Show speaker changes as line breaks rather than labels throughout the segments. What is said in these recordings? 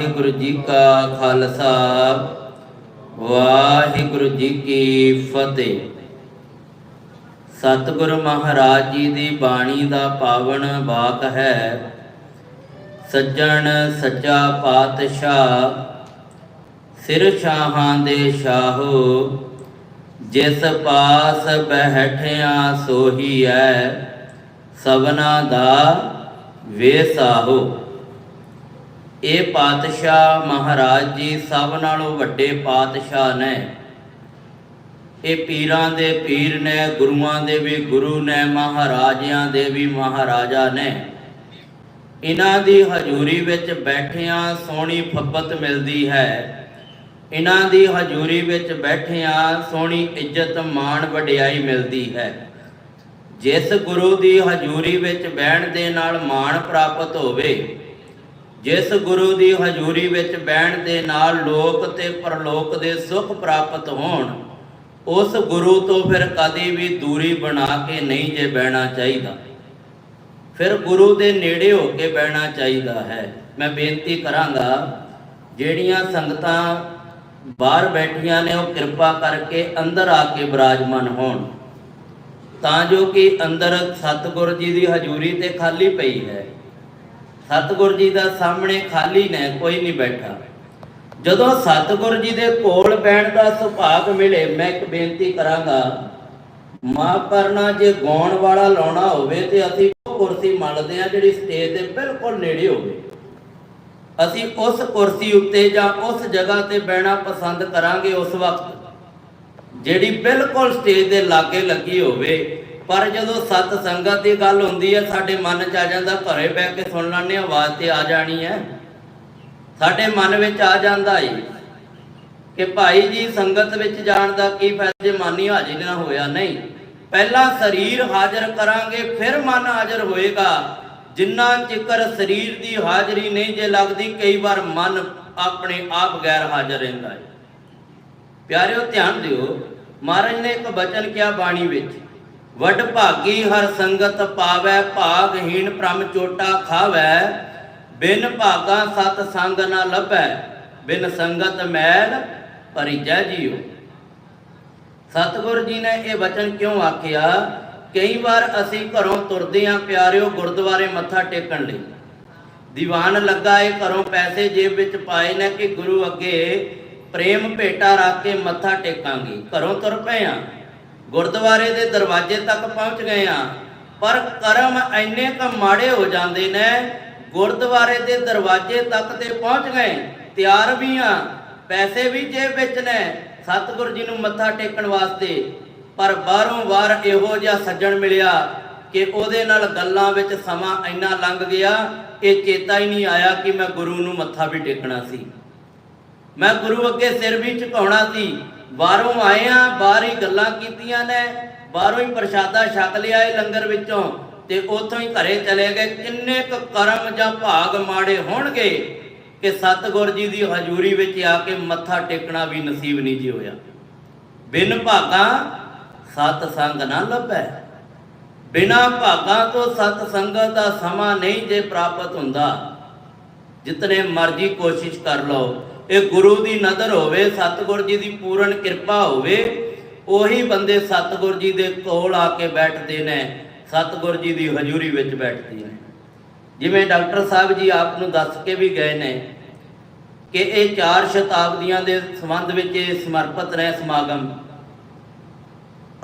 ਵਾਹਿਗੁਰੂ ਜੀ ਕਾ ਖਾਲਸਾ, ਵਾਹਿਗੁਰੂ ਜੀ ਕੀ ਫਤਿਹ। ਸਤਿਗੁਰ ਮਹਾਰਾਜ ਜੀ ਦੀ ਬਾਣੀ ਦਾ ਪਾਵਨ ਵਾਕ ਹੈ, ਸੱਜਣ ਸੱਚਾ ਪਾਤਸ਼ਾਹ, ਸਿਰ ਸ਼ਾਹਾਂ ਦੇ ਸ਼ਾਹੋ ਜਿਸ ਪਾਸ ਬਹਿਠਿਆ ਸੋਹੀ ਐ ਸਭਨਾ ਦਾ ਵੇਸਾਹੋ। ਇਹ ਪਾਤਸ਼ਾਹ ਮਹਾਰਾਜ ਜੀ ਸਭ ਨਾਲੋਂ ਵੱਡੇ ਪਾਤਸ਼ਾਹ ਨੇ। ਇਹ ਪੀਰਾਂ ਦੇ ਪੀਰ ਨੇ, ਗੁਰੂਆਂ ਦੇ ਵੀ ਗੁਰੂ ਨੇ, ਮਹਾਰਾਜਿਆਂ ਦੇ ਵੀ ਮਹਾਰਾਜਾ ਨੇ। ਇਹਨਾਂ ਦੀ ਹਜ਼ੂਰੀ ਵਿੱਚ ਬੈਠਿਆਂ ਸੋਹਣੀ ਫੱਬਤ ਮਿਲਦੀ ਹੈ। ਇਹਨਾਂ ਦੀ ਹਜ਼ੂਰੀ ਵਿੱਚ ਬੈਠਿਆਂ ਸੋਹਣੀ ਇੱਜ਼ਤ ਮਾਣ ਵਡਿਆਈ ਮਿਲਦੀ ਹੈ। ਜਿਸ ਗੁਰੂ ਦੀ ਹਜ਼ੂਰੀ ਵਿੱਚ ਬਹਿਣ ਦੇ ਨਾਲ ਮਾਣ ਪ੍ਰਾਪਤ ਹੋਵੇ ਜਿਸ ਗੁਰੂ ਦੀ ਹਜ਼ੂਰੀ ਵਿੱਚ ਬਹਿਣ ਦੇ ਨਾਲ ਲੋਕ ਤੇ ਪਰਲੋਕ ਦੇ ਸੁੱਖ ਪ੍ਰਾਪਤ ਹੋਣ, ਉਸ ਗੁਰੂ ਤੋਂ ਫਿਰ ਕਦੀ ਵੀ ਦੂਰੀ ਬਣਾ ਕੇ ਨਹੀਂ ਜੇ ਬਹਿਣਾ ਚਾਹੀਦਾ। ਫਿਰ ਗੁਰੂ ਦੇ ਨੇੜੇ ਹੋ ਕੇ ਬਹਿਣਾ ਚਾਹੀਦਾ ਹੈ। ਮੈਂ ਬੇਨਤੀ ਕਰਾਂਗਾ, ਜਿਹੜੀਆਂ ਸੰਗਤਾਂ ਬਾਹਰ ਬੈਠੀਆਂ ਨੇ, ਉਹ ਕਿਰਪਾ ਕਰਕੇ ਅੰਦਰ ਆ ਕੇ ਬਿਰਾਜਮਾਨ ਹੋਣ। ਤਾਂ ਜੋ ਕਿ ਅੰਦਰ ਸਤਿਗੁਰ ਜੀ ਦੀ ਹਜ਼ੂਰੀ ਤੇ ਖਾਲੀ ਪਈ ਹੈ। ਸਤਿਗੁਰ ਜੀ ਦਾ ਸਾਹਮਣੇ ਖਾਲੀ ਨੇ, ਕੋਈ ਨਹੀਂ ਬੈਠਾ। ਜਦੋਂ ਸਤਿਗੁਰ ਜੀ ਦੇ ਕੋਲ ਬੈਠਣ ਦਾ ਸੁਭਾਗ ਮਿਲੇ, ਮੈਂ ਇੱਕ ਬੇਨਤੀ ਕਰਾਂਗਾ, ਮਾਫ ਕਰਨਾ, ਜੇ ਗਾਉਣ ਵਾਲਾ ਲਾਉਣਾ ਹੋਵੇ ਤੇ ਅਸੀਂ ਉਹ ਕੁਰਸੀ ਮੰਨਦੇ ਆ ਜਿਹੜੀ ਸਟੇਜ ਦੇ ਬਿਲਕੁਲ ਨੇੜੇ ਹੋਵੇ। ਅਸੀਂ ਉਸ ਕੁਰਸੀ ਉੱਤੇ ਜਾਂ ਉਸ ਜਗ੍ਹਾ ਤੇ ਬਹਿਣਾ ਪਸੰਦ ਕਰਾਂਗੇ ਉਸ ਵਕਤ। ਜਿਹੜੀ ਬਿਲਕੁਲ ਸਟੇਜ ਦੇ ਲਾਗੇ ਲੱਗੀ ਹੋਵੇ ਪਰ ਜਦੋਂ ਸਤ ਸੰਗਤ ਦੀ ਗੱਲ ਹੁੰਦੀ ਹੈ, ਸਾਡੇ ਮਨ 'ਚ ਆ ਜਾਂਦਾ, ਘਰੇ ਬਹਿ ਕੇ ਸੁਣ ਲੈਣੇ ਆਵਾਜ਼ ਤੇ ਆ ਜਾਣੀ ਹੈ। ਸਾਡੇ ਮਨ ਵਿੱਚ ਆ ਜਾਂਦਾ ਏ ਕਿ ਭਾਈ ਜੀ, ਸੰਗਤ ਵਿੱਚ ਜਾਣ ਦਾ ਕੀ ਫਾਇਦਾ, ਜੇ ਮਨ ਹੀ ਹਾਜ਼ਰ ਨਾ ਹੋਇਆ ਨਹੀਂ। ਪਹਿਲਾਂ ਸਰੀਰ ਹਾਜ਼ਰ ਕਰਾਂਗੇ, ਫਿਰ ਮਨ ਹਾਜ਼ਰ ਹੋਏਗਾ। ਜਿੰਨਾ ਚਿਕਰ ਸਰੀਰ ਦੀ ਹਾਜ਼ਰੀ ਨਹੀਂ, ਜੇ ਲੱਗਦੀ, ਕਈ ਵਾਰ ਮਨ ਆਪਣੇ ਆਪ ਗੈਰ ਹਾਜ਼ਰ ਰਹਿੰਦਾ ਹੈ ਪਿਆਰਿਓ, ਧਿਆਨ ਦਿਓ, ਮਹਾਰਾਜ ਨੇ ਇੱਕ ਬਚਨ ਕਿਹਾ ਬਾਣੀ ਵਿੱਚ। ਵੱਡ ਭਾਗੀ ਹਰ ਸੰਗਤ ਪਾਵੈ, ਭਾਗਹੀਣ ਪ੍ਰਮ ਚੋਟਾ ਖਾਵੈ, ਬਿਨ ਭਾਗਾ ਸਤ ਸੰਗ ਨਾ ਲੱਭੈ, ਬਿਨ ਸੰਗਤ ਮੈਲ ਪਰਿਜੈ ਜੀਓ ਸਤਿਗੁਰ ਜੀ ਨੇ ਇਹ ਵਚਨ ਕਿਉਂ ਆਖਿਆ? ਕਈ ਵਾਰ ਅਸੀਂ ਘਰੋਂ ਤੁਰਦੇ ਆਂ ਪਿਆਰਿਓ ਗੁਰਦੁਆਰੇ ਮੱਥਾ ਟੇਕਣ ਲਈ। ਦੀਵਾਨ ਲੱਗਾ ਏ ਘਰੋਂ ਪੈਸੇ ਜੇਬ ਵਿੱਚ ਪਾਏ ਨੇ ਕਿ ਗੁਰੂ ਅੱਗੇ ਪ੍ਰੇਮ ਭੇਟਾ ਰੱਖ ਕੇ ਮੱਥਾ ਟੇਕਾਂਗੇ। ਘਰੋਂ ਤੁਰ ਪਏ ਆਂ ਗੁਰਦੁਆਰੇ ਦੇ ਦਰਵਾਜ਼ੇ ਤੱਕ ਪਹੁੰਚ ਗਏ ਆਂ ਪਰ ਕਰਮ ਇੰਨੇ ਕ ਮਾੜੇ ਹੋ ਜਾਂਦੇ ਨੇ, ਗੁਰਦੁਆਰੇ ਦੇ ਦਰਵਾਜ਼ੇ ਤੱਕ ਤੇ ਪਹੁੰਚ ਗਏ। ਤਿਆਰ ਵੀ ਆਂ ਪੈਸੇ ਵੀ ਜੇਬ ਵਿੱਚ ਨੇ। ਸਤਿਗੁਰ ਜੀ ਨੂੰ ਮੱਥਾ ਟੇਕਣ ਵਾਸਤੇ। ਪਰ ਬਾਹਰੋਂ ਬਾਹਰ ਇਹੋ ਜਿਹਾ ਸੱਜਣ ਮਿਲਿਆ ਕਿ ਉਹਦੇ ਨਾਲ ਗੱਲਾਂ ਵਿੱਚ ਸਮਾਂ ਇੰਨਾ ਲੰਘ ਗਿਆ ਇਹ ਚੇਤਾ ਹੀ ਨਹੀਂ ਆਇਆ ਕਿ ਮੈਂ ਗੁਰੂ ਨੂੰ ਮੱਥਾ ਵੀ ਟੇਕਣਾ ਸੀ। ਮੈਂ ਗੁਰੂ ਅੱਗੇ ਸਿਰ ਵੀ ਝੁਕਾਉਣਾ ਸੀ। ਬਾਹਰੋਂ ਆਏ ਆ, ਬਾਹਰ ਹੀ ਗੱਲਾਂ ਕੀਤੀਆਂ ਨੇ, ਬਾਹਰੋਂ ਹੀ ਪ੍ਰਸ਼ਾਦਾ ਛਕ ਲਿਆ ਇਹ ਲੰਗਰ ਵਿੱਚੋਂ ਤੇ ਉੱਥੋਂ ਹੀ ਘਰੇ ਚਲੇ ਗਏ। ਕਿੰਨੇ ਕੁ ਕਰਮ ਜਾਂ ਭਾਗ ਮਾੜੇ ਹੋਣਗੇ ਕਿ ਸਤਿਗੁਰ ਜੀ ਦੀ ਹਜ਼ੂਰੀ ਵਿੱਚ ਆ ਕੇ ਮੱਥਾ ਟੇਕਣਾ ਵੀ ਨਸੀਬ ਨਹੀਂ ਜੀ ਹੋਇਆ। ਬਿਨ ਭਾਗਾ ਸਤ ਸੰਗ ਨਾ ਲੱਭੈ। ਬਿਨਾ ਭਾਗਾ ਤੋਂ ਸਤ ਸੰਗਤ ਦਾ ਸਮਾਂ ਨਹੀਂ ਜੇ ਪ੍ਰਾਪਤ ਹੁੰਦਾ। ਜਿਤਨੇ ਮਰਜ਼ੀ ਕੋਸ਼ਿਸ਼ ਕਰ ਲਓ। ਇਹ ਗੁਰੂ ਦੀ ਨਜ਼ਰ ਹੋਵੇ, ਸਤਿਗੁਰ ਜੀ ਦੀ ਪੂਰਨ ਕਿਰਪਾ ਹੋਵੇ, ਉਹੀ ਬੰਦੇ ਸਤਿਗੁਰ ਜੀ ਦੇ ਕੋਲ ਆ ਕੇ ਬੈਠਦੇ ਨੇ, ਸਤਿਗੁਰ ਜੀ ਦੀ ਹਜ਼ੂਰੀ ਵਿੱਚ ਬੈਠਦੇ ਨੇ। ਜਿਵੇਂ ਡਾਕਟਰ ਸਾਹਿਬ ਜੀ ਆਪ ਨੂੰ ਦੱਸ ਕੇ ਵੀ ਗਏ ਨੇ ਕਿ ਇਹ ਚਾਰ ਸ਼ਤਾਬਦੀਆਂ ਦੇ ਸੰਬੰਧ ਵਿੱਚ ਇਹ ਸਮਰਪਿਤ ਰਹਿ ਸਮਾਗਮ।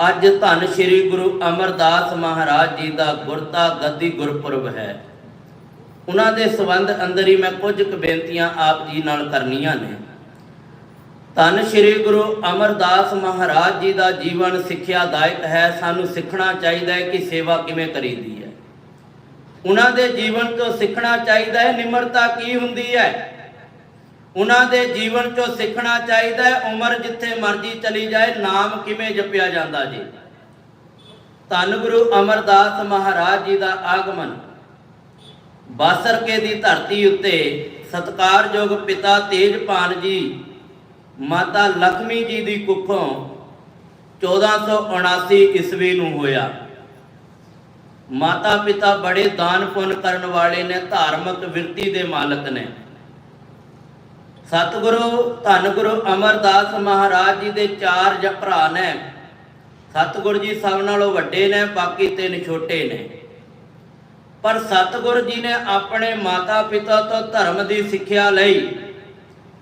ਅੱਜ ਧੰਨ ਸ੍ਰੀ ਗੁਰੂ ਅਮਰਦਾਸ ਮਹਾਰਾਜ ਜੀ ਦਾ ਗੁਰਤਾ ਗੱਦੀ ਗੁਰਪੁਰਬ ਹੈ। ਉਹਨਾਂ ਦੇ ਸਬੰਧ ਅੰਦਰ ਹੀ ਮੈਂ ਕੁਝ ਕੁ ਬੇਨਤੀਆਂ ਆਪ ਜੀ ਨਾਲ ਕਰਨੀਆਂ ਨੇ। ਧੰਨ ਸ੍ਰੀ ਗੁਰੂ ਅਮਰਦਾਸ ਮਹਾਰਾਜ ਜੀ ਦਾ ਜੀਵਨ ਸਿੱਖਿਆਦਾਇਕ ਹੈ। ਸਾਨੂੰ ਸਿੱਖਣਾ ਚਾਹੀਦਾ ਹੈ ਕਿ ਸੇਵਾ ਕਿਵੇਂ ਕਰੀਦੀ ਹੈ। ਉਹਨਾਂ ਦੇ ਜੀਵਨ ਤੋਂ ਸਿੱਖਣਾ ਚਾਹੀਦਾ ਹੈ। ਨਿਮਰਤਾ ਕੀ ਹੁੰਦੀ ਹੈ? ਉਹਨਾਂ ਦੇ ਜੀਵਨ ਚੋਂ ਸਿੱਖਣਾ ਚਾਹੀਦਾ ਹੈ। ਉਮਰ ਜਿੱਥੇ ਮਰਜ਼ੀ ਚਲੀ ਜਾਏ, ਨਾਮ ਕਿਵੇਂ ਜਪਿਆ ਜਾਂਦਾ ਜੀ? ਧੰਨ ਗੁਰੂ ਅਮਰਦਾਸ ਮਹਾਰਾਜ ਜੀ ਦਾ ਆਗਮਨ। ਬਾਸਰਕੇ ਦੀ ਧਰਤੀ ਉੱਤੇ ਸਤਕਾਰਯੋਗ ਪਿਤਾ ਤੇਜਪਾਨ ਜੀ, ਮਾਤਾ ਲక్ష్ਮੀ ਜੀ ਦੀ ਕੁੱਖੋਂ 1479 ਈਸਵੀ ਨੂੰ ਹੋਇਆ। ਮਾਤਾ ਪਿਤਾ ਬੜੇ ਦਾਨ ਪੁੰਨ ਕਰਨ ਵਾਲੇ ਨੇ, ਧਾਰਮਿਕ ਵਿਰਤੀ ਦੇ ਮਾਲਕ ਨੇ। ਸਤਿਗੁਰੂ ਧੰਨ ਗੁਰੂ ਅਮਰਦਾਸ ਮਹਾਰਾਜ ਜੀ ਦੇ ਚਾਰ ਭਰਾ ਨੇ। ਸਤਿਗੁਰੂ ਜੀ ਸਭ ਨਾਲੋਂ ਵੱਡੇ ਨੇ, ਬਾਕੀ ਤਿੰਨ ਛੋਟੇ ਨੇ। ਪਰ ਸਤਿਗੁਰੂ ਜੀ ਨੇ ਆਪਣੇ ਮਾਤਾ ਪਿਤਾ ਤੋਂ ਧਰਮ ਦੀ ਸਿੱਖਿਆ ਲਈ।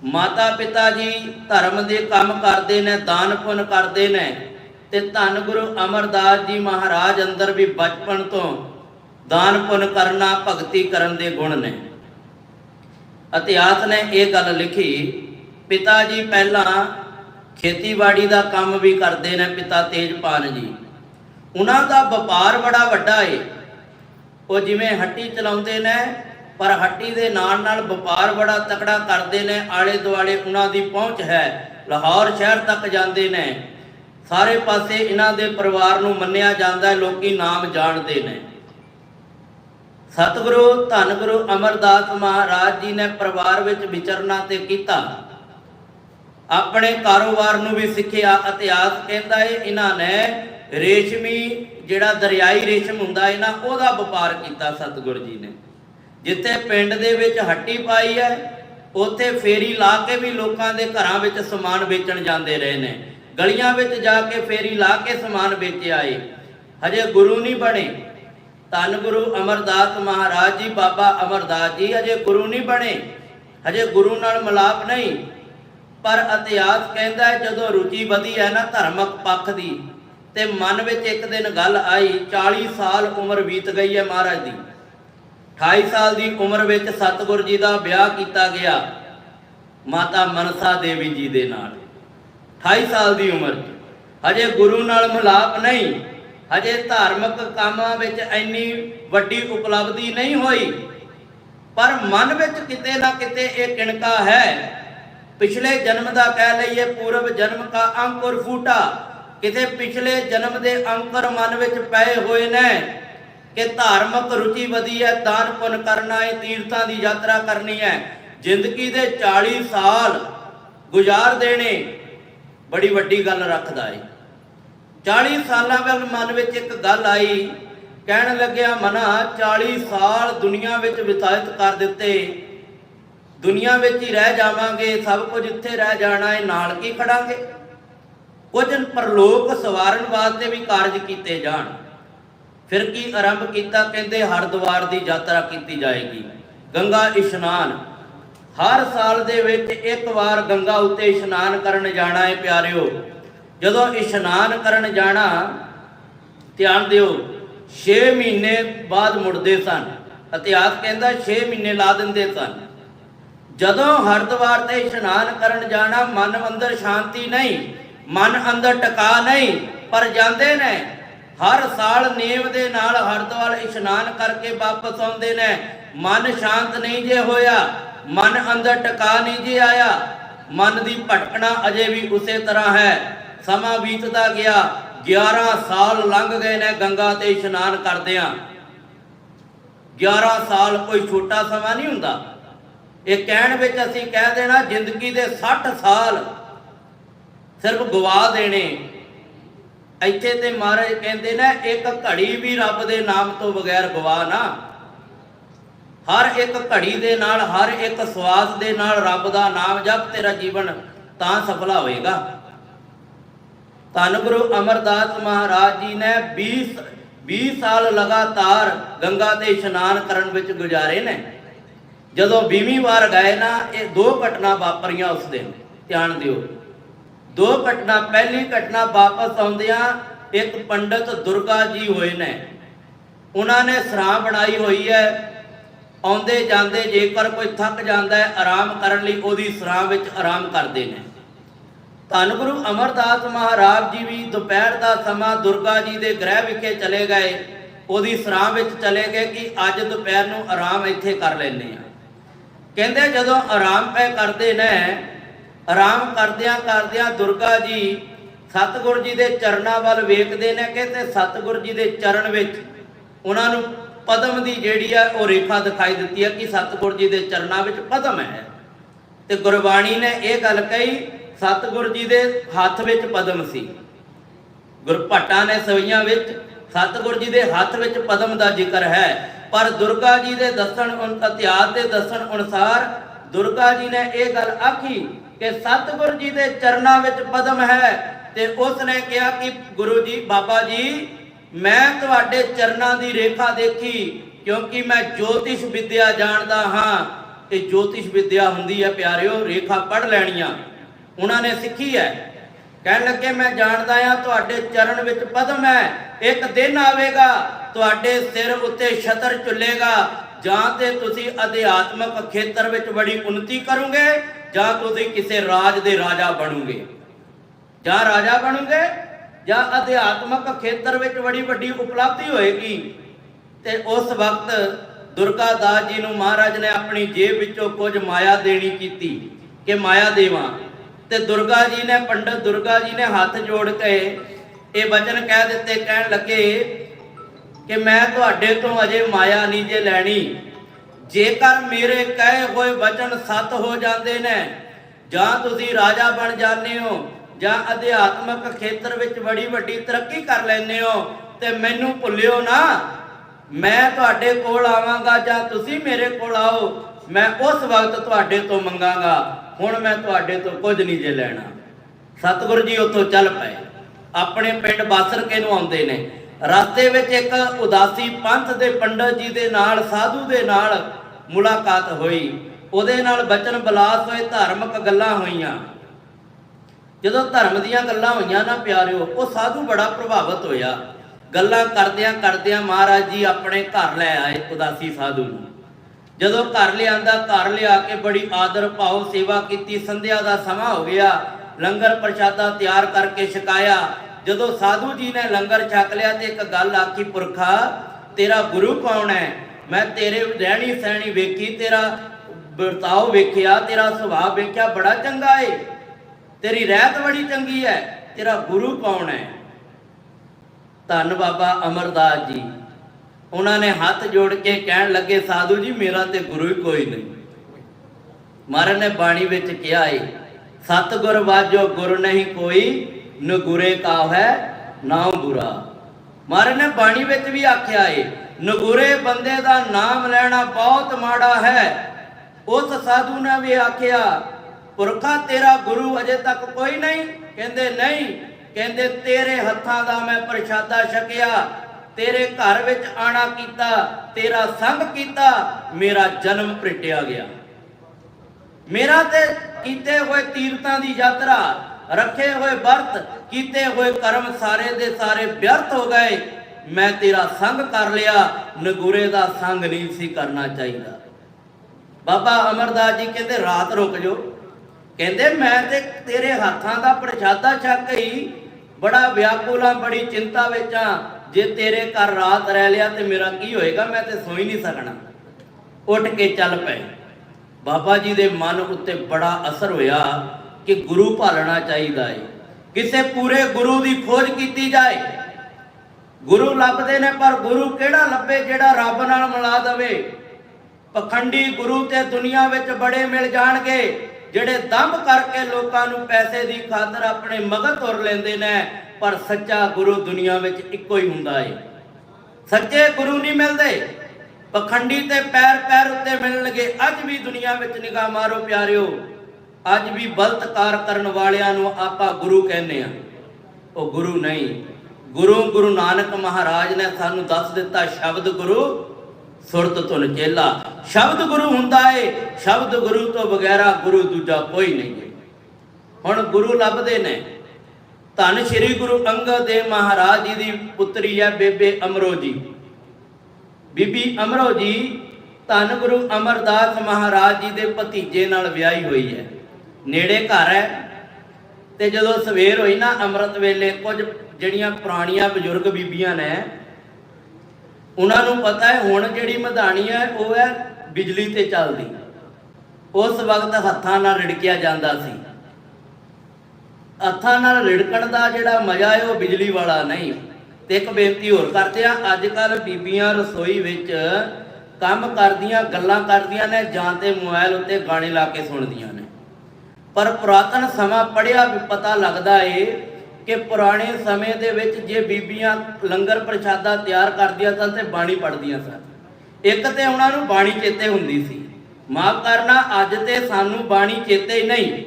ਮਾਤਾ ਪਿਤਾ ਜੀ ਧਰਮ ਦੇ ਕੰਮ ਕਰਦੇ ਨੇ ਦਾਨ ਪੁੰਨ ਕਰਦੇ ਨੇ ਤੇ ਧੰਨ ਗੁਰੂ ਅਮਰਦਾਸ ਜੀ ਮਹਾਰਾਜ ਅੰਦਰ ਵੀ ਬਚਪਨ ਤੋਂ ਦਾਨ ਪੁੰਨ ਕਰਨਾ, ਭਗਤੀ ਕਰਨ ਦੇ ਗੁਣ ਨੇ। ਇਤਿਹਾਸ ਨੇ ਇਹ ਗੱਲ ਲਿਖੀ, ਪਿਤਾ ਜੀ ਪਹਿਲਾਂ ਖੇਤੀਬਾੜੀ ਦਾ ਕੰਮ ਵੀ ਕਰਦੇ ਨੇ, ਪਿਤਾ ਤੇਜਪਾਲ ਜੀ। ਉਹਨਾਂ ਦਾ ਵਪਾਰ ਬੜਾ ਵੱਡਾ ਏ। ਉਹ ਜਿਵੇਂ ਹੱਟੀ ਚਲਾਉਂਦੇ ਨੇ, ਪਰ ਹੱਟੀ ਦੇ ਨਾਲ ਨਾਲ ਵਪਾਰ ਬੜਾ ਤਕੜਾ ਕਰਦੇ ਨੇ, ਆਲੇ ਦੁਆਲੇ ਉਹਨਾਂ ਦੀ ਪਹੁੰਚ ਹੈ। ਲਾਹੌਰ ਸ਼ਹਿਰ ਤੱਕ ਜਾਂਦੇ ਨੇ। ਸਾਰੇ ਪਾਸੇ ਇਹਨਾਂ ਦੇ ਪਰਿਵਾਰ ਨੂੰ ਮੰਨਿਆ ਜਾਂਦਾ ਹੈ, ਲੋਕੀ ਨਾਮ ਜਾਣਦੇ ਨੇ। ਸਤਿਗੁਰੂ ਧੰਨ ਗੁਰੂ ਅਮਰਦਾਸ ਮਹਾਰਾਜ ਜੀ ਨੇ ਪਰਿਵਾਰ ਵਿੱਚ ਵਿਚਰਨਾ ਤੇ ਕੀਤਾ। ਆਪਣੇ ਕਾਰੋਬਾਰ ਨੂੰ ਵੀ ਸਿੱਖਿਆ, ਇਤਿਹਾਸ ਕਹਿੰਦਾ ਹੈ ਇਹਨਾਂ ਨੇ ਰੇਸ਼ਮੀ ਜਿਹੜਾ ਦਰਿਆਈ ਰੇਸ਼ਮ ਹੁੰਦਾ ਹੈ ਨਾ, ਉਹਦਾ ਵਪਾਰ ਕੀਤਾ ਸਤਿਗੁਰੂ ਜੀ ਨੇ। ਜਿੱਥੇ ਪਿੰਡ ਦੇ ਵਿੱਚ ਹੱਟੀ ਪਾਈ ਹੈ, ਉੱਥੇ ਫੇਰੀ ਲਾ ਕੇ ਵੀ ਲੋਕਾਂ ਦੇ ਘਰਾਂ ਵਿੱਚ ਸਮਾਨ ਵੇਚਣ ਜਾਂਦੇ ਰਹੇ ਨੇ। ਗਲੀਆਂ ਵਿੱਚ ਜਾ ਕੇ ਫੇਰੀ ਲਾ ਕੇ ਸਮਾਨ ਵੇਚਿਆ ਏ। ਹਜੇ ਗੁਰੂ ਨਹੀਂ ਬਣੇ। ਧੰਨ ਗੁਰੂ ਅਮਰਦਾਸ ਮਹਾਰਾਜ ਜੀ, ਬਾਬਾ ਅਮਰਦਾਸ ਜੀ, ਹਜੇ ਗੁਰੂ ਨਹੀਂ ਬਣੇ। ਹਜੇ ਗੁਰੂ ਨਾਲ ਮਿਲਾਪ ਨਹੀਂ। ਪਰ ਇਤਿਹਾਸ ਕਹਿੰਦਾ ਜਦੋਂ ਰੁਚੀ ਵਧੀ ਹੈ ਨਾ, ਧਰਮਕ ਪੱਖ ਦੀ ਤੇ ਮਨ ਵਿੱਚ ਇੱਕ ਦਿਨ ਗੱਲ ਆਈ 40 ਸਾਲ ਉਮਰ ਬੀਤ ਗਈ ਹੈ ਮਹਾਰਾਜ ਦੀ। 28 ਸਾਲ ਦੀ ਉਮਰ ਵਿੱਚ ਸਤਿਗੁਰੂ ਜੀ ਦਾ ਵਿਆਹ ਕੀਤਾ ਗਿਆ। ਮਾਤਾ ਮਨਸਾ ਦੇਵੀ ਜੀ ਦੇ ਨਾਲ। 28 ਸਾਲ ਦੀ ਉਮਰ। ਹਜੇ ਗੁਰੂ ਨਾਲ ਮਿਲਾਪ ਨਹੀਂ। ਹਜੇ ਧਾਰਮਿਕ ਕੰਮਾਂ ਵਿੱਚ ਇੰਨੀ ਵੱਡੀ ਉਪਲਬਧੀ ਨਹੀਂ ਹੋਈ। ਪਰ ਮਨ ਵਿੱਚ ਕਿਤੇ ਨਾ ਕਿਤੇ ਇਹ ਕਿਣਕਾ ਹੈ। ਪਿਛਲੇ ਜਨਮ ਦਾ ਕਹਿ ਲਈਏ, ਪੂਰਵ ਜਨਮ ਦਾ ਅੰਕੁਰ ਫੂਟਾ। ਕਿਤੇ ਪਿਛਲੇ ਜਨਮ ਦੇ ਅੰਕੁਰ ਮਨ ਵਿੱਚ ਪਏ ਹੋਏ ਨੇ ਕਿ ਧਾਰਮਿਕ ਰੁਚੀ ਵਧੀ ਹੈ, ਦਾਨ ਪੁੰਨ ਕਰਨਾ ਹੈ, ਤੀਰਥਾਂ ਦੀ ਯਾਤਰਾ ਕਰਨੀ ਹੈ। ਜ਼ਿੰਦਗੀ ਦੇ 40 ਸਾਲ ਗੁਜ਼ਾਰ ਦੇਣੇ ਬੜੀ ਵੱਡੀ ਗੱਲ ਰੱਖਦਾ ਹੈ 40 ਸਾਲਾਂ ਵੱਲ ਮਨ ਵਿੱਚ ਇੱਕ ਗੱਲ ਆਈ, ਕਹਿਣ ਲੱਗਿਆ, ਮਨਾ 40 ਸਾਲ ਦੁਨੀਆ ਵਿੱਚ ਬਿਤਾਇਤ ਕਰ ਦਿੱਤੇ। ਦੁਨੀਆ ਵਿੱਚ ਹੀ ਰਹਿ ਜਾਵਾਂਗੇ, ਸਭ ਕੁਝ ਇੱਥੇ ਰਹਿ ਜਾਣਾ ਹੈ ਨਾਲ ਕੀ ਖੜਾਂਗੇ? ਕੁਝ ਪਰਲੋਕ ਸਵਾਰਨ ਵਾਸਤੇ ਵੀ ਕਾਰਜ ਕੀਤੇ ਜਾਣ। ਫਿਰ ਕੀ ਆਰੰਭ ਕੀਤਾ ਕਹਿੰਦੇ ਹਰਿਦੁਆਰ ਦੀ ਯਾਤਰਾ ਕੀਤੀ ਜਾਏਗੀ। ਗੰਗਾ ਇਸ਼ਨਾਨ। ਹਰ ਸਾਲ ਦੇ ਵਿੱਚ ਇੱਕ ਵਾਰ ਗੰਗਾ ਉੱਤੇ ਇਸ਼ਨਾਨ ਕਰਨ ਜਾਣਾ ਹੈ ਪਿਆਰਿਓ। ਜਦੋਂ ਇਸ਼ਨਾਨ ਕਰਨ ਜਾਣਾ, ਧਿਆਨ ਦਿਓ 6 ਮਹੀਨੇ ਬਾਅਦ ਮੁੜਦੇ ਸਨ। ਇਤਿਹਾਸ ਕਹਿੰਦਾ 6 ਮਹੀਨੇ ਲਾ ਦਿੰਦੇ ਸਨ। ਜਦੋਂ ਹਰਿਦੁਆਰ ਤੇ ਇਸ਼ਨਾਨ ਕਰਨ ਜਾਣਾ, ਮਨ ਅੰਦਰ ਸ਼ਾਂਤੀ ਨਹੀਂ ਮਨ ਅੰਦਰ ਟਿਕਾ ਨਹੀਂ, ਪਰ ਜਾਂਦੇ ਨੇ। ਹਰ ਸਾਲ ਨੇਮ ਦੇ ਨਾਲ ਹਰਿਦੁਆਰ ਇਸ਼ਨਾਨ ਕਰਕੇ ਵਾਪਸ ਆਉਂਦੇ ਨੇ। ਮਨ ਸ਼ਾਂਤ ਨਹੀਂ ਜੇ ਹੋਇਆ, ਮਨ ਅੰਦਰ ਟਿਕਾ ਨਹੀਂ ਜੇ ਆਇਆ। ਮਨ ਦੀ ਭਟਕਣਾ ਅਜੇ ਵੀ ਉਸੇ ਤਰ੍ਹਾਂ ਹੈ। ਸਮਾਂ ਬੀਤਦਾ ਗਿਆ 11 ਸਾਲ ਲੰਘ ਗਏ ਨੇ ਗੰਗਾ ਤੇ ਇਸ਼ਨਾਨ ਕਰਦਿਆਂ। 11 ਸਾਲ ਕੋਈ ਛੋਟਾ ਸਮਾਂ ਨਹੀਂ ਹੁੰਦਾ। ਇਹ ਕਹਿਣ ਵਿੱਚ ਅਸੀਂ ਕਹਿ ਦੇਣਾ ਜ਼ਿੰਦਗੀ ਦੇ 60 ਸਾਲ ਸਿਰਫ ਗਵਾ ਦੇਣੇ। ਇੱਥੇ ਤੇ ਮਹਾਰਾਜ ਕਹਿੰਦੇ ਨੇ, ਇੱਕ ਘੜੀ ਵੀ ਰੱਬ ਦੇ ਨਾਮ ਤੋਂ ਬਗੈਰ ਗਵਾ ਨਾ। ਹਰ ਇੱਕ ਘੜੀ ਦੇ ਨਾਲ, ਹਰ ਇੱਕ ਸਵਾਸ ਦੇ ਨਾਲ ਰੱਬ ਦਾ ਨਾਮ ਜਪ ਤੇਰਾ ਜੀਵਨ ਤਾਂ ਸਫਲਾ ਹੋਏਗਾ। ਧੰਨ ਗੁਰੂ ਅਮਰਦਾਸ ਮਹਾਰਾਜ ਜੀ ਨੇ 20 20 ਸਾਲ ਲਗਾਤਾਰ ਗੰਗਾ ਤੇ ਇਸ਼ਨਾਨ ਕਰਨ ਵਿੱਚ ਗੁਜ਼ਾਰੇ ਨੇ। ਜਦੋਂ 20ਵੀਂ ਵਾਰ ਗਏ ਨਾ, ਇਹ ਦੋ ਘਟਨਾ ਵਾਪਰੀਆਂ ਉਸ ਦਿਨ, ਧਿਆਨ ਦਿਓ। ਦੋ ਘਟਨਾ, ਪਹਿਲੀ ਘਟਨਾ ਵਾਪਸ ਆਉਂਦਿਆਂ ਇੱਕ ਪੰਡਤ ਦੁਰਗਾ ਜੀ ਹੋਏ ਨੇ। ਉਹਨਾਂ ਨੇ ਸਰਾਂ ਬਣਾਈ ਹੋਈ ਹੈ। ਆਉਂਦੇ ਜਾਂਦੇ ਜੇਕਰ ਕੋਈ ਥੱਕ ਜਾਂਦਾ ਹੈ, ਆਰਾਮ ਕਰਨ ਲਈ ਉਹਦੀ ਸਰਾਂ ਵਿੱਚ ਆਰਾਮ ਕਰਦੇ ਨੇ। ਧੰਨ ਗੁਰੂ ਅਮਰਦਾਸ ਮਹਾਰਾਜ ਜੀ ਵੀ ਦੁਪਹਿਰ ਦਾ ਸਮਾਂ ਦੁਰਗਾ ਜੀ ਦੇ ਗ੍ਰਹਿ ਵਿਖੇ ਚਲੇ ਗਏ। ਉਹਦੀ ਸਰਾਂ ਵਿੱਚ ਚਲੇ ਗਏ ਕਿ ਅੱਜ ਦੁਪਹਿਰ ਨੂੰ ਆਰਾਮ ਇੱਥੇ ਕਰ ਲੈਂਦੇ ਆ ਕਹਿੰਦੇ ਜਦੋਂ ਆਰਾਮ ਪੈ ਕਰਦੇ ਨੇ ਆਰਾਮ ਕਰਦਿਆਂ ਕਰਦਿਆਂ ਦੁਰਗਾ ਜੀ ਸਤਿਗੁਰ ਜੀ ਦੇ ਚਰਨਾਂ ਵੱਲ ਵੇਖਦੇ ਨੇ ਕਹਿੰਦੇ ਸਤਿਗੁਰ ਜੀ ਦੇ ਚਰਨ ਵਿੱਚ ਉਹਨਾਂ ਨੂੰ ਪਦਮ ਦੀ ਜਿਹੜੀ ਹੈ ਉਹ ਰੇਖਾ ਦਿਖਾਈ ਦਿੱਤੀ ਹੈ ਕਿ ਸਤਿਗੁਰ ਜੀ ਦੇ ਚਰਨਾਂ ਵਿੱਚ ਪਦਮ ਹੈ। ਤੇ ਗੁਰਬਾਣੀ ਨੇ ਇਹ ਗੱਲ ਕਹੀ, ਸਤਿਗੁਰ ਜੀ ਦੇ ਹੱਥ ਵਿੱਚ ਪਦਮ ਸੀ। ਗੁਰਭਟਾ ਨੇ ਸਵਈਆਂ ਵਿੱਚ ਸਤਿਗੁਰ ਜੀ ਦੇ ਹੱਥ ਵਿੱਚ ਪਦਮ ਦਾ ਜ਼ਿਕਰ ਹੈ। ਪਰ ਦੁਰਗਾ ਜੀ ਦੇ ਦੱਸਣ ਇਤਿਹਾਸ ਦੇ ਦੱਸਣ ਅਨੁਸਾਰ ਦੁਰਗਾ ਜੀ ਨੇ ਇਹ ਗੱਲ ਆਖੀ ਕਿ ਸਤਿਗੁਰ ਜੀ ਦੇ ਚਰਨਾਂ ਵਿੱਚ ਪਦਮ ਹੈ ਤੇ ਉਸ ਨੇ ਕਿਹਾ ਕਿ ਗੁਰੂ ਜੀ, ਬਾਬਾ ਜੀ, ਮੈਂ ਤੁਹਾਡੇ ਚਰਨਾਂ ਦੀ ਰੇਖਾ ਦੇਖੀ ਕਿਉਂਕਿ ਮੈਂ ਜੋਤਿਸ਼ ਵਿਦਿਆ ਜਾਣਦਾ ਹਾਂ ਇਹ ਜੋਤਿਸ਼ ਵਿਦਿਆ ਹੁੰਦੀ ਹੈ ਪਿਆਰਿਓ, ਰੇਖਾ ਪੜ ਲੈਣੀਆਂ। ਉਹਨਾਂ ਨੇ ਸਿੱਖੀ ਹੈ। ਕਹਿਣ ਲੱਗੇ, ਮੈਂ ਜਾਣਦਾ ਹਾਂ ਤੁਹਾਡੇ ਚਰਨ ਵਿੱਚ ਪਦਮ ਹੈ। ਇੱਕ ਦਿਨ ਆਵੇਗਾ, ਤੁਹਾਡੇ ਸਿਰ ਉੱਤੇ ਛਤਰ ਚੁੱਲੇਗਾ ਜਾਂ ਤੇ ਤੁਸੀਂ ਅਧਿਆਤਮਕ ਖੇਤਰ ਵਿੱਚ ਬੜੀ ਉન્નਤੀ ਕਰੋਗੇ, ਜਾਂ ਤੁਸੀਂ ਕਿਸੇ ਰਾਜ ਦੇ ਰਾਜਾ ਬਣੋਗੇ। ਜਾਂ ਰਾਜਾ ਬਣੋਗੇ, ਜਾਂ ਅਧਿਆਤਮਕ ਖੇਤਰ ਵਿੱਚ ਬੜੀ ਵੱਡੀ ਉਪਲਬਧੀ ਹੋਏਗੀ। ਤੇ ਉਸ ਵਕਤ ਦੁਰਗਾ ਦਾਸ ਜੀ ਨੂੰ ਮਹਾਰਾਜ ਨੇ ਆਪਣੀ ਜੇਬ ਵਿੱਚੋਂ ਕੁਝ ਮਾਇਆ ਦੇਣੀ ਕੀਤੀ, ਕਿ ਮਾਇਆ ਦੇਵਾਂ। ਤੇ ਦੁਰਗਾ ਜੀ ਨੇ, ਪੰਡਤ ਦੁਰਗਾ ਜੀ ਨੇ ਹੱਥ ਜੋੜ ਕੇ ਇਹ ਵਚਨ ਕਹਿ ਦਿੱਤੇ, ਕਹਿਣ ਲੱਗੇ ਕਿ ਮੈਂ ਤੁਹਾਡੇ ਤੋਂ ਅਜੇ ਮਾਇਆ ਨਹੀਂ ਜੇ ਲੈਣੀ। ਜੇਕਰ ਮੇਰੇ ਕਹੇ ਹੋਏ ਵਚਨ ਸੱਤ ਹੋ ਜਾਂਦੇ ਨੇ, ਜਾਂ ਤੁਸੀਂ ਰਾਜਾ ਬਣ ਜਾਂਦੇ ਹੋ, ਜਾਂ ਅਧਿਆਤਮਕ ਖੇਤਰ ਵਿੱਚ ਬੜੀ ਵੱਡੀ ਤਰੱਕੀ ਕਰ ਲੈਂਦੇ ਹੋ, ਤੇ ਮੈਨੂੰ ਭੁੱਲਿਓ ਨਾ। ਮੈਂ ਤੁਹਾਡੇ ਕੋਲ ਆਵਾਂਗਾ, ਜਾਂ ਤੁਸੀਂ ਮੇਰੇ ਕੋਲ ਆਓ, ਮੈਂ ਉਸ ਵਕਤ ਤੁਹਾਡੇ ਤੋਂ ਮੰਗਾਂਗਾ। ਹੁਣ ਮੈਂ ਤੁਹਾਡੇ ਤੋਂ ਕੁਝ ਨਹੀਂ ਜੇ ਲੈਣਾ। ਸਤਿਗੁਰੂ ਜੀ, ਉੱਥੋਂ ਚੱਲ ਪਏ। ਆਪਣੇ ਪਿੰਡ ਬਾਸਰਕੇ ਨੂੰ ਆਉਂਦੇ ਨੇ। ਰਸਤੇ ਵਿੱਚ ਇੱਕ ਉਦਾਸੀ ਪੰਥ ਦੇ ਪੰਡਤ ਜੀ ਦੇ ਨਾਲ, ਸਾਧੂ ਦੇ ਨਾਲ ਮੁਲਾਕਾਤ ਹੋਈ। ਉਹਦੇ ਨਾਲ ਬਚਨ ਬਲਾਸ ਹੋਏ, ਧਾਰਮਿਕ ਗੱਲਾਂ ਹੋਈਆਂ। ਜਦੋਂ ਧਰਮ ਦੀਆਂ ਗੱਲਾਂ ਹੋਈਆਂ ਨਾ ਪਿਆਰਿਓ, ਉਹ ਸਾਧੂ ਬੜਾ ਪ੍ਰਭਾਵਿਤ ਹੋਇਆ। ਗੱਲਾਂ ਕਰਦਿਆਂ ਕਰਦਿਆਂ ਮਹਾਰਾਜ ਜੀ ਆਪਣੇ ਘਰ ਲੈ ਆਏ ਉਦਾਸੀ ਸਾਧੂ ਨੂੰ। ਜਦੋਂ ਘਰ ਲਿਆਂਦਾ, ਘਰ ਲਿਆ ਕੇ ਬੜੀ ਆਦਰ ਭਾਵ ਸੇਵਾ ਕੀਤੀ। ਸੰਧਿਆ ਦਾ ਸਮਾਂ ਹੋ ਗਿਆ। ਲੰਗਰ ਪ੍ਰਸ਼ਾਦਾ ਤਿਆਰ ਕਰਕੇ ਛਕਾਇਆ। ਜਦੋਂ ਸਾਧੂ ਜੀ ਨੇ ਲੰਗਰ ਛਕ ਲਿਆ ਤੇ ਇੱਕ ਗੱਲ ਆਖੀ, ਪੁਰਖਾ, ਤੇਰਾ ਗੁਰੂ ਕੌਣ ਹੈ? ਮੈਂ ਤੇਰੇ ਰਹਿਣੀ ਸਹਿਣੀ ਵੇਖੀ, ਤੇਰਾ ਵਰਤਾਓ ਵੇਖਿਆ, ਤੇਰਾ ਸੁਭਾਅ ਵੇਖਿਆ, ਬੜਾ ਚੰਗਾ ਏ। ਤੇਰੀ ਰਹਿਤ ਬੜੀ ਚੰਗੀ ਹੈ, ਤੇਰਾ ਗੁਰੂ ਕੌਣ ਹੈ? ਧੰਨ ਬਾਬਾ ਅਮਰਦਾਸ ਜੀ। ਉਹਨਾਂ ਨੇ ਹੱਥ ਜੋੜ ਕੇ ਕਹਿਣ ਲੱਗੇ, ਸਾਧੂ ਜੀ, ਮੇਰਾ ਤੇ ਗੁਰੂ ਹੀ ਕੋਈ ਨਹੀਂ। ਮਹਾਰਾਜ ਨੇ ਬਾਣੀ ਵਿੱਚ ਕਿਹਾ ਏ, ਸਤਿਗੁਰ ਵਾਜੋ, ਗੁਰ ਨਹੀਂ ਕੋਈ ਨਗੁਰੇ ਕਾ ਹੈ ਨਾਮ ਬੁਰਾ। ਮਹਾਰਾਜ ਨੇ ਬਾਣੀ ਵਿੱਚ ਵੀ ਆਖਿਆ ਏ ਨਗੁਰੇ ਬੰਦੇ ਦਾ ਨਾਮ ਲੈਣਾ ਬਹੁਤ ਮਾੜਾ ਹੈ। ਉਸ ਸਾਧੂ ਨੇ ਵੀ ਆਖਿਆ, ਪੁਰਖਾ ਤੇਰਾ ਗੁਰੂ ਅਜੇ ਤੱਕ ਕੋਈ ਨਹੀਂ? ਕਹਿੰਦੇ ਨਹੀਂ। ਕਹਿੰਦੇ ਤੇਰੇ ਹੱਥਾਂ ਦਾ ਮੈਂ ਪ੍ਰਸ਼ਾਦਾ ਛਕਿਆ, ਤੇਰੇ ਘਰ ਵਿੱਚ ਆਣਾ ਕੀਤਾ, ਤੇਰਾ ਸੰਗ ਕੀਤਾ, ਮੇਰਾ ਜਨਮ ਪ੍ਰਿਟਿਆ ਗਿਆ। ਮੇਰਾ ਤੇ ਕੀਤੇ ਹੋਏ ਤੀਰਥਾਂ ਦੀ ਯਾਤਰਾ ਰੱਖੇ ਹੋਏ ਵਰਤ, ਕੀਤੇ ਹੋਏ ਕਰਮ ਸਾਰੇ ਦੇ ਸਾਰੇ ਵਿਅਰਥ ਹੋ ਗਏ। ਮੈਂ ਤੇਰਾ ਸੰਗ ਕਰ ਲਿਆ, ਨਗੂਰੇ ਦਾ ਸੰਗ ਨਹੀਂ ਸੀ ਕਰਨਾ ਚਾਹੀਦਾ। ਬਾਬਾ ਅਮਰਦਾਸ ਜੀ ਕਹਿੰਦੇ, ਰਾਤ ਰੁਕ ਜੋ ਕਹਿੰਦੇ, ਮੈਂ ਤੇ ਤੇਰੇ ਹੱਥਾਂ ਦਾ ਪ੍ਰਸ਼ਾਦਾ ਛੱਕ ਹੀ ਬੜਾ ਵਿਆਕੁਲਾ, ਬੜੀ ਚਿੰਤਾ ਵਿੱਚ ਆ ਜੇ ਤੇਰੇ ਘਰ ਰਾਤ ਰਹਿ ਲਿਆ ਤੇ ਮੇਰਾ ਕੀ ਹੋਏਗਾ? ਮੈਂ ਤੇ ਸੋਈ ਨਹੀਂ ਸਕਣਾ। ਉੱਠ ਕੇ ਚੱਲ ਪਏ। ਬਾਬਾ ਜੀ ਦੇ ਮਨ ਉੱਤੇ ਬੜਾ ਅਸਰ ਹੋਇਆ। ਕਿ ਗੁਰੂ ਭਾਲਣਾ ਚਾਹੀਦਾ ਹੈ ਕਿਸੇ ਪੂਰੇ ਗੁਰੂ ਦੀ ਖੋਜ ਕੀਤੀ ਜਾਏ। ਗੁਰੂ ਲੱਭਦੇ ਨੇ, ਪਰ ਗੁਰੂ ਕਿਹੜਾ ਲੱਭੇ ਜਿਹੜਾ ਰੱਬ ਨਾਲ ਮਿਲਾ ਦਵੇ? ਪਖੰਡੀ ਗੁਰੂ ਤੇ ਦੁਨੀਆ ਵਿੱਚ ਬੜੇ ਮਿਲ ਜਾਣਗੇ, ਜਿਹੜੇ ਦਮ ਕਰਕੇ ਲੋਕਾਂ ਨੂੰ ਪੈਸੇ ਦੀ ਖਾਤਰ ਆਪਣੇ ਮਗਰ ਤੁਰ ਲੈਂਦੇ ਨੇ, ਪਰ ਸੱਚਾ ਗੁਰੂ ਦੁਨੀਆ ਵਿੱਚ ਇੱਕੋ ਹੀ ਹੁੰਦਾ ਏ। ਸੱਚੇ ਗੁਰੂ ਨਹੀਂ ਮਿਲਦੇ। ਪਖੰਡੀ ਤੇ ਪੈਰ ਪੈਰ ਉੱਤੇ ਮਿਲਣਗੇ, ਅੱਜ ਵੀ ਦੁਨੀਆ ਵਿੱਚ ਨਿਗਾਹ ਮਾਰੋ ਪਿਆਰਿਓ। ਅੱਜ ਵੀ ਬਲਤਕਾਰ ਕਰਨ ਵਾਲਿਆਂ ਨੂੰ ਆਪਾਂ ਗੁਰੂ ਕਹਿੰਦੇ ਆ ਉਹ ਗੁਰੂ ਨਹੀਂ। ਗੁਰੂ ਗੁਰੂ ਨਾਨਕ ਮਹਾਰਾਜ ਨੇ ਸਾਨੂੰ ਦੱਸ ਦਿੱਤਾ, ਸ਼ਬਦ ਗੁਰੂ ਸੁਰਤ ਤੁਨ ਚੇਲਾ। ਸ਼ਬਦ ਗੁਰੂ ਹੁੰਦਾ ਏ, ਸ਼ਬਦ ਗੁਰੂ ਤੋਂ ਬਗੈਰਾ ਗੁਰੂ ਦੂਜਾ ਕੋਈ ਨਹੀਂ ਹੈ। ਹੁਣ ਗੁਰੂ ਲੱਭਦੇ ਨੇ। ਧੰਨ ਸ਼੍ਰੀ ਗੁਰੂ ਅੰਗਦ ਦੇਵ ਮਹਾਰਾਜ ਜੀ ਦੀ ਪੁੱਤਰੀ ਹੈ ਬੇਬੇ ਅਮਰੋ ਜੀ। ਬੀਬੀ ਅਮਰੋ ਜੀ ਧੰਨ ਗੁਰੂ ਅਮਰਦਾਸ ਮਹਾਰਾਜ ਜੀ ਦੇ ਭਤੀਜੇ ਨਾਲ ਵਿਆਹੀ ਹੋਈ ਹੈ। ਨੇੜੇ ਘਰ ਹੈ। ਤੇ ਜਦੋਂ ਸਵੇਰ ਹੋਈ ਨਾ ਅੰਮ੍ਰਿਤ ਵੇਲੇ, ਕੁਝ ਜਿਹੜੀਆਂ ਪੁਰਾਣੀਆਂ ਬਜ਼ੁਰਗ ਬੀਬੀਆਂ ਨੇ, ਉਹਨਾਂ ਨੂੰ ਪਤਾ ਹੈ ਹੁਣ ਜਿਹੜੀ ਮਧਾਣੀ ਹੈ, ਉਹ ਹੈ ਬਿਜਲੀ ਤੇ ਚੱਲਦੀ। ਉਸ ਵਕਤ ਹੱਥਾਂ ਨਾਲ ਰਿੜਕਿਆ ਜਾਂਦਾ ਸੀ। ਹੱਥਾਂ ਨਾਲ ਰਿੜਕਣ ਦਾ ਜਿਹੜਾ ਮਜ਼ਾ ਹੈ, ਉਹ ਬਿਜਲੀ ਵਾਲਾ ਨਹੀਂ। ਤੇ ਇੱਕ ਬੇਨਤੀ ਹੋਰ ਕਰਦੇ ਆ ਅੱਜ ਕੱਲ ਬੀਬੀਆਂ ਰਸੋਈ ਵਿੱਚ ਕੰਮ ਕਰਦੀਆਂ, ਗੱਲਾਂ ਕਰਦੀਆਂ ਨੇ, ਜਾਂ ਤੇ ਮੋਬਾਈਲ ਉੱਤੇ ਗਾਣੇ ਲਾ ਕੇ ਸੁਣਦੀਆਂ ਨੇ। ਪਰ ਪੁਰਾਤਨ ਸਮਾਂ ਪੜਿਆ ਵੀ ਪਤਾ ਲੱਗਦਾ ਏ ਕਿ ਪੁਰਾਣੇ ਸਮੇਂ ਦੇ ਵਿੱਚ ਜੇ ਬੀਬੀਆਂ ਲੰਗਰ ਪ੍ਰਸ਼ਾਦਾ ਤਿਆਰ ਕਰਦੀਆਂ ਸਨ ਤੇ ਬਾਣੀ ਪੜ੍ਹਦੀਆਂ ਸਨ। ਇੱਕ ਤੇ ਉਹਨਾਂ ਨੂੰ ਬਾਣੀ ਚੇਤੇ ਹੁੰਦੀ ਸੀ। ਮਾਫ ਕਰਨਾ ਅੱਜ ਤੇ ਸਾਨੂੰ ਬਾਣੀ ਚੇਤੇ ਹੀ ਨਹੀਂ,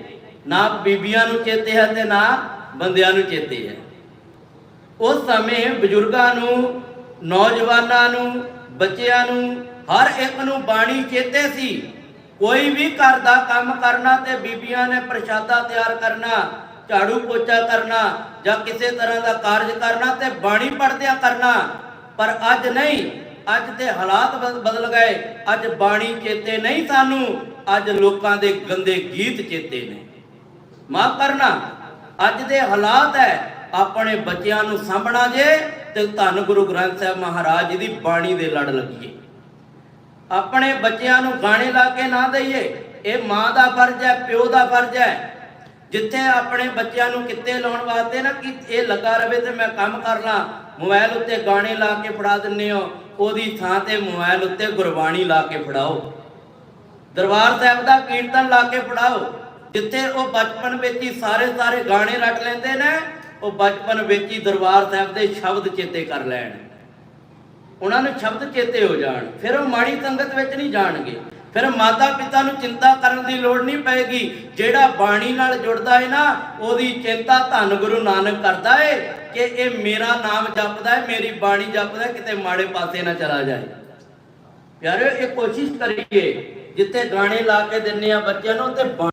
ਨਾ ਬੀਬੀਆਂ ਨੂੰ ਚੇਤੇ ਹੈ ਤੇ ਨਾ ਬੰਦਿਆਂ ਨੂੰ ਚੇਤੇ ਹੈ। ਉਸ ਸਮੇਂ ਬਜ਼ੁਰਗਾਂ ਨੂੰ, ਨੌਜਵਾਨਾਂ ਨੂੰ, ਬੱਚਿਆਂ ਨੂੰ ਹਰ ਇੱਕ ਨੂੰ ਬਾਣੀ ਚੇਤੇ ਸੀ। ਕੋਈ ਵੀ ਘਰ ਦਾ ਕੰਮ ਕਰਨਾ ਤੇ ਬੀਬੀਆਂ ਨੇ ਪ੍ਰਸ਼ਾਦਾ ਤਿਆਰ ਕਰਨਾ, ਝਾੜੂ ਪੋਚਾ ਕਰਨਾ ਜਾਂ ਕਿਸੇ ਤਰ੍ਹਾਂ ਦਾ ਕਾਰਜ ਕਰਨਾ ਤੇ ਬਾਣੀ ਪੜ੍ਹਦਿਆਂ ਕਰਨਾ, ਪਰ ਅੱਜ ਨਹੀਂ, ਅੱਜ ਦੇ ਹਾਲਾਤ ਬਦਲ ਗਏ, ਅੱਜ ਬਾਣੀ ਚੇਤੇ ਨਹੀਂ ਸਾਨੂੰ, ਅੱਜ ਲੋਕਾਂ ਦੇ ਗੰਦੇ ਗੀਤ ਚੇਤੇ ਨੇ। ਮਾਫ ਕਰਨਾ, ਅੱਜ ਦੇ ਹਾਲਾਤ ਹੈ, ਆਪਣੇ ਬੱਚਿਆਂ ਨੂੰ ਸਾਂਭਣਾ ਜੇ ਤੇ ਧੰਨ ਗੁਰੂ ਗ੍ਰੰਥ ਸਾਹਿਬ ਮਹਾਰਾਜ ਜੀ ਦੀ ਬਾਣੀ ਦੇ ਲੜ ਲੱਗੀਏ। ਆਪਣੇ ਬੱਚਿਆਂ ਨੂੰ ਗਾਣੇ ਲਾ ਕੇ ਨਾ ਦਈਏ। ਇਹ ਮਾਂ ਦਾ ਫਰਜ਼ ਹੈ, ਪਿਓ ਦਾ ਫਰਜ਼ ਹੈ। ਜਿੱਥੇ ਆਪਣੇ ਬੱਚਿਆਂ ਨੂੰ ਕਿੱਤੇ ਲਾਉਣ ਵਾਸਤੇ ਨਾ ਕਿ ਇਹ ਲੱਗਾ ਰਵੇ ਤੇ ਮੈਂ ਕੰਮ ਕਰ ਲਾਂ, ਮੋਬਾਈਲ ਉੱਤੇ ਗਾਣੇ ਲਾ ਕੇ ਫੜਾ ਦਿੰਨੇ ਹੋ ਉਹਦੀ ਥਾਂ ਤੇ ਮੋਬਾਈਲ ਉੱਤੇ ਗੁਰਬਾਣੀ ਲਾ ਕੇ ਫੜਾਓ। ਦਰਬਾਰ ਸਾਹਿਬ ਦਾ ਕੀਰਤਨ ਲਾ ਕੇ ਫੜਾਓ। ਜਿੱਥੇ ਉਹ ਬਚਪਨ ਵਿੱਚ ਹੀ ਸਾਰੇ ਸਾਰੇ ਗਾਣੇ ਰੱਟ ਲੈਂਦੇ ਨੇ, ਉਹ ਬਚਪਨ ਵਿੱਚ ਹੀ ਦਰਬਾਰ ਸਾਹਿਬ ਦੇ ਸ਼ਬਦ ਚੇਤੇ ਕਰ ਲੈਣ। ਉਹਨਾਂ ਨੂੰ ਸ਼ਬਦ ਚੇਤੇ ਹੋ ਜਾਣ, ਫਿਰ ਉਹ ਮਾੜੀ ਸੰਗਤ ਵਿੱਚ ਨਹੀਂ ਜਾਣਗੇ। ਫਿਰ ਮਾਤਾ ਪਿਤਾ ਨੂੰ ਚਿੰਤਾ ਕਰਨ ਦੀ ਲੋੜ ਨਹੀਂ ਪਏਗੀ ਜਿਹੜਾ ਬਾਣੀ ਨਾਲ ਜੁੜਦਾ ਹੈ ਨਾ, ਉਹਦੀ ਚਿੰਤਾ ਧੰਨ ਗੁਰੂ ਨਾਨਕ ਕਰਦਾ ਹੈ ਕਿ ਇਹ ਮੇਰਾ ਨਾਮ ਜਪਦਾ ਹੈ ਮੇਰੀ ਬਾਣੀ ਜਪਦਾ ਕਿਤੇ ਮਾੜੇ ਪਾਸੇ ਨਾ ਚਲਾ ਜਾਏ। ਪਿਆਰਿਓ, ਇਹ ਕੋਸ਼ਿਸ਼ ਕਰੀਏ, ਜਿੱਥੇ ਗਾਣੇ ਲਾ ਕੇ ਦਿੰਨੇ ਆ ਬੱਚਿਆਂ ਨੂੰ ਤੇ ਬਾ-